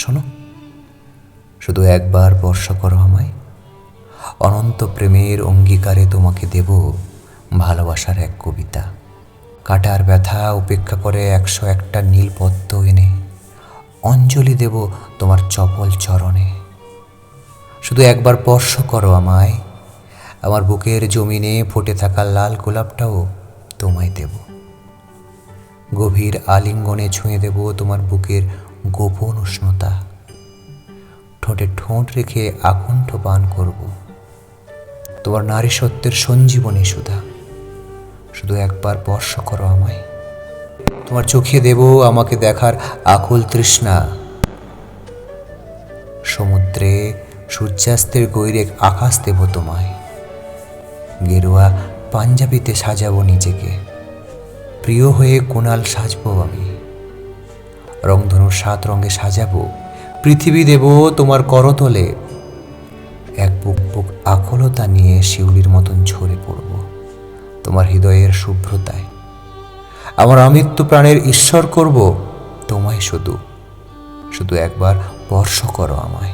শোনো, শুধু একবার স্পর্শ করো আমায়। অনন্ত প্রেমের অঙ্গীকারে তোমাকে দেব ভালোবাসার এক কবিতা। কাটার ব্যথা উপেক্ষা করে একশো একটা নীল পদ্ম এনে অঞ্জলি দেব তোমার চপল চরণে। শুধু একবার স্পর্শ করো আমায়, আমার বুকের জমিনে ফুটে থাকা লাল গোলাপটাও তোমায় দেব। গভীর আলিঙ্গনে ছুঁয়ে দেব তোমার বুকের গোপন উষ্ণতা। ঠোঁটে ঠোঁট রেখে আকণ্ঠ পান করব। তোমার নারী সত্যের সঞ্জীবনী সুধা। শুধু একবার স্পর্শ করো আমায়। তোমার চোখে দেব আমাকে দেখার আকুল তৃষ্ণা। সমুদ্রে সূর্যাস্তের গৈরেক আকাশ দেব তোমায়। গেরুয়া পাঞ্জাবিতে সাজাবো নিজেকে। প্রিয় হয়ে কোনাল সাজবো আমি। রংধনুর সাত রঙে সাজাবো, পৃথিবী দেব তোমার করতলে। এক বুক বুক আকুলতা নিয়ে শিউলির মতন ঝরে পড়ব তোমার হৃদয়ের শুভ্রতায়। আমার আমৃত্যু প্রাণের ঈশ্বর করব তোমায় শুধু শুধু একবার স্পর্শ করো আমায়।